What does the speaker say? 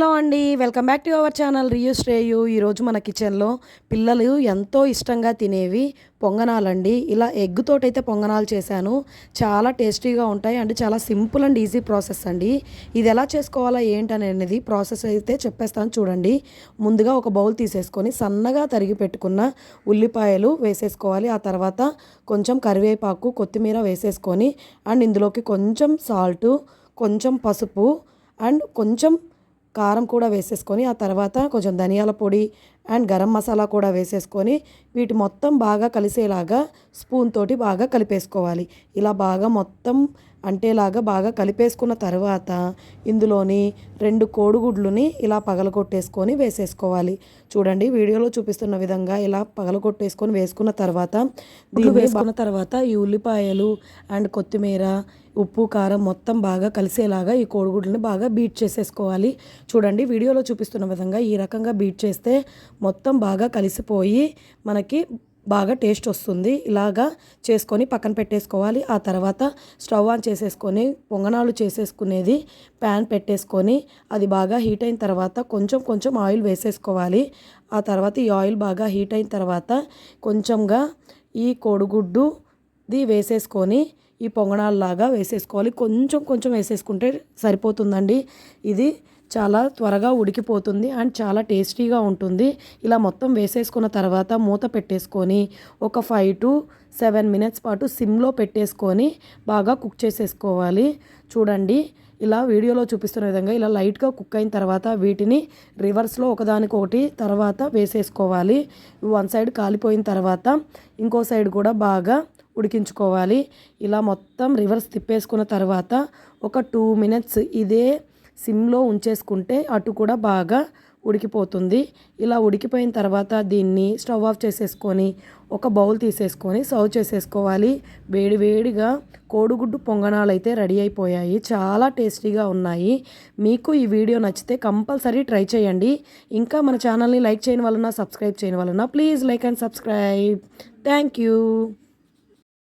Hello అండి welcome back to our channel Riyu Shreyu. ఈరోజు మన కిచెన్లో పిల్లలు ఎంతో ఇష్టంగా తినేవి పొంగనాలండి. ఇలా ఎగ్తోటైతే పొంగనాలు చేశాను. చాలా టేస్టీగా ఉంటాయి అండ్ చాలా సింపుల్ అండ్ ఈజీ ప్రాసెస్ అండి. ఇది ఎలా చేసుకోవాలా ఏంటనేది ప్రాసెస్ అయితే చెప్పేస్తాను చూడండి. ముందుగా ఒక బౌల్ తీసేసుకొని సన్నగా తరిగి పెట్టుకున్న ఉల్లిపాయలు వేసేసుకోవాలి. ఆ తర్వాత కొంచెం కరివేపాకు కొత్తిమీర వేసేసుకొని అండ్ ఇందులోకి కొంచెం సాల్టు కొంచెం పసుపు అండ్ కొంచెం కారం కూడా వేసేసుకొని ఆ తర్వాత కొంచెం ధనియాల పొడి అండ్ గరం మసాలా కూడా వేసేసుకొని వీటి మొత్తం బాగా కలిసేలాగా స్పూన్ తోటి బాగా కలిపేసుకోవాలి. ఇలా బాగా మొత్తం అంటేలాగా బాగా కలిపేసుకున్న తర్వాత ఇందులోని రెండు కోడిగుడ్లుని ఇలా పగలగొట్టేసుకొని వేసేసుకోవాలి. చూడండి వీడియోలో చూపిస్తున్న విధంగా ఇలా పగలగొట్టేసుకొని వేసుకున్న తర్వాత దీన్ని వేసుకున్న తర్వాత ఈ ఉల్లిపాయలు అండ్ కొత్తిమీర ఉప్పు కారం మొత్తం బాగా కలిసేలాగా ఈ కోడిగుడ్లని బాగా బీట్ చేసేసుకోవాలి. చూడండి వీడియోలో చూపిస్తున్న విధంగా ఈ రకంగా బీట్ చేస్తే మొత్తం బాగా కలిసిపోయి మనకి బాగా టేస్ట్ వస్తుంది. ఇలాగా చేసుకొని పక్కన పెట్టేసుకోవాలి. ఆ తర్వాత స్టవ్ ఆన్ చేసేసుకొని పొంగనాలు చేసేసుకునేది ప్యాన్ పెట్టేసుకొని అది బాగా హీట్ అయిన తర్వాత కొంచెం కొంచెం ఆయిల్ వేసేసుకోవాలి. ఆ తర్వాత ఈ ఆయిల్ బాగా హీట్ అయిన తర్వాత కొంచెంగా ఈ కోడిగుడ్డుది వేసేసుకొని ఈ పొంగనాల్లాగా వేసేసుకోవాలి. కొంచెం కొంచెం వేసేసుకుంటే సరిపోతుందండి. ఇది చాలా త్వరగా ఉడికిపోతుంది అండ్ చాలా టేస్టీగా ఉంటుంది. ఇలా మొత్తం వేసేసుకున్న తర్వాత మూత పెట్టేసుకొని ఒక ఫైవ్ టు సెవెన్ మినిట్స్ పాటు సిమ్లో పెట్టేసుకొని బాగా కుక్ చేసేసుకోవాలి. చూడండి ఇలా వీడియోలో చూపిస్తున్న విధంగా ఇలా లైట్గా కుక్ అయిన తర్వాత వీటిని రివర్స్లో ఒకదానికొకటి తర్వాత వేసేసుకోవాలి. వన్ సైడ్ కాలిపోయిన తర్వాత ఇంకో సైడ్ కూడా బాగా ఉడికించుకోవాలి. ఇలా మొత్తం రివర్స్ తిప్పేసుకున్న తర్వాత ఒక టూ మినిట్స్ ఇదే సిమ్లో ఉంచేసుకుంటే అటు కూడా బాగా ఉడికిపోతుంది. ఇలా ఉడికిపోయిన తర్వాత దీన్ని స్టవ్ ఆఫ్ చేసేసుకొని ఒక బౌల్ తీసేసుకొని సర్వ్ చేసేసుకోవాలి. వేడివేడిగా కోడిగుడ్డు పొంగనాలు అయితే రెడీ అయిపోయాయి. చాలా టేస్టీగా ఉన్నాయి. మీకు ఈ వీడియో నచ్చితే కంపల్సరీ ట్రై చేయండి. ఇంకా మన ఛానల్ని లైక్ చేయని వలన సబ్స్క్రైబ్ చేయని వలన please like and subscribe. Thank you.